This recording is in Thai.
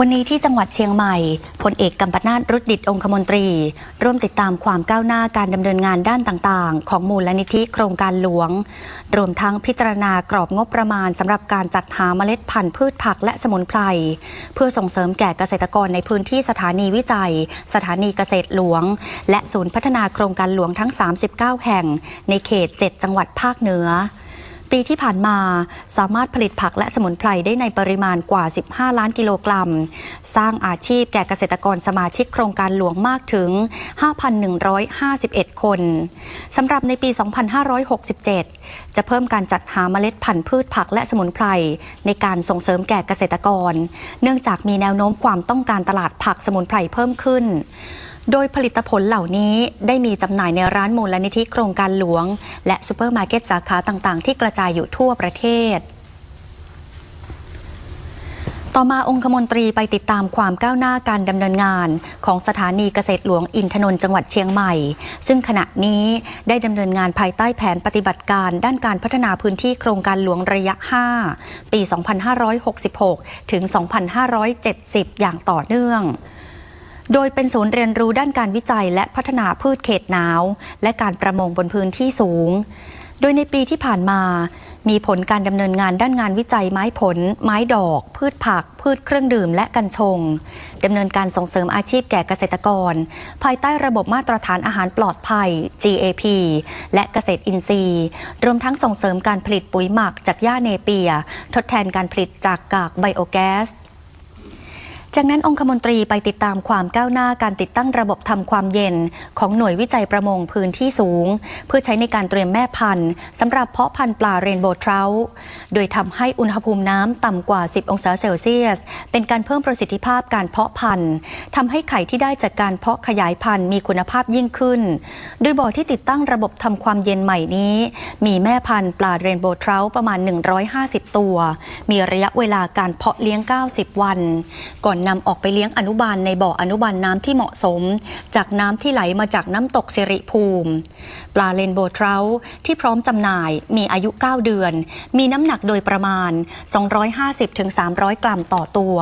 วันนี้ที่จังหวัดเชียงใหม่พลเอกกัมปนาตรุดดิตองคมนตรี ร่วมติดตามความก้าวหน้าการดำเนินงานด้านต่างๆ ของมูลนิธิโครงการหลวง รวมทั้งพิจารณากรอบงบประมาณสำหรับการจัดหาเมล็ดพันธุ์พืชผักและสมุนไพรเพื่อส่งเสริมแก่เกษตรกรในพื้นที่สถานีวิจัย สถานีเกษตรหลวง และศูนย์พัฒนาโครงการหลวงทั้ง 39 แห่ง ในเขต 7 จังหวัดภาคเหนือ ปีที่ผ่านมาสามารถผลิตผักและสมุนไพรได้ในปริมาณกว่า 15 ล้านกิโลกรัม สร้างอาชีพแก่เกษตรกรสมาชิกโครงการหลวงมากถึง 5,151 คน สำหรับในปี 2567 จะเพิ่มการจัดหาเมล็ดพันธุ์พืชผักและสมุนไพรในการส่งเสริมแก่เกษตรกร เนื่องจากมีแนวโน้มความต้องการตลาดผักสมุนไพรเพิ่มขึ้น โดยผลิตผลเหล่านี้ได้มีจำหน่ายในร้านมูลนิธิโครงการหลวง และซูเปอร์มาร์เก็ตสาขาต่างๆ ที่กระจายอยู่ทั่วประเทศต่อมาองคมนตรีไปติดตามความก้าวหน้าการดำเนินงาน ของสถานีเกษตรหลวงอินทนนท์จังหวัดเชียงใหม่ ซึ่งขณะนี้ได้ดำเนินงานภายใต้แผนปฏิบัติการ ด้านการพัฒนาพื้นที่โครงการหลวงระยะ 5 ปี 2566 ถึง 2570 อย่างต่อเนื่อง โดยเป็นศูนย์เรียนรู้ด้านการวิจัยและพัฒนาพืชเขตหนาว และการประมงบนพื้นที่สูง โดยในปีที่ผ่านมา มีผลการดำเนินงานด้านงานวิจัยไม้ผล ไม้ดอก พืชผัก พืชเครื่องดื่ม และกัญชงดำเนินการส่งเสริมอาชีพแก่เกษตรกร ภายใต้ระบบมาตรฐานอาหารปลอดภัย GAP และเกษตรอินทรีย์ รวมทั้งส่งเสริมการผลิตปุ๋ยหมักจากหญ้าเนเปีย ทดแทนการผลิตจากกากไบโอแก๊ส จากนั้นองคมนตรีไปติดตามความก้าวหน้าการติดตั้งระบบทำความเย็น ของหน่วยวิจัยประมงพื้นที่สูง เพื่อใช้ในการเตรียมแม่พันธุ์สำหรับเพาะพันธุ์ปลาเรนโบว์ทราโดยทำให้อุณหภูมิน้ำต่ำกว่า 10 องศาเซลเซียส เป็นการเพิ่มประสิทธิภาพการเพาะพันธุ์ทำให้ไข่ที่ได้จากการเพาะขยายพันธุ์มีคุณภาพยิ่งขึ้น โดยบ่อที่ติดตั้งระบบทำความเย็นใหม่นี้ มีแม่พันธุ์ปลาเรนโบว์ทราประมาณ 150 ตัว มีระยะเวลาการเพาะเลี้ยง 90 วัน ก่อนนำออกไปเลี้ยงอนุบาลในบ่ออนุบาลน้ำที่เหมาะสม จากน้ำที่ไหลมาจากน้ำตกสิริภูมิ ปลาเรนโบทราที่พร้อมจำหน่ายมีอายุ 9 เดือน มีน้ำหนักโดยประมาณ 250-300 กรัมต่อตัว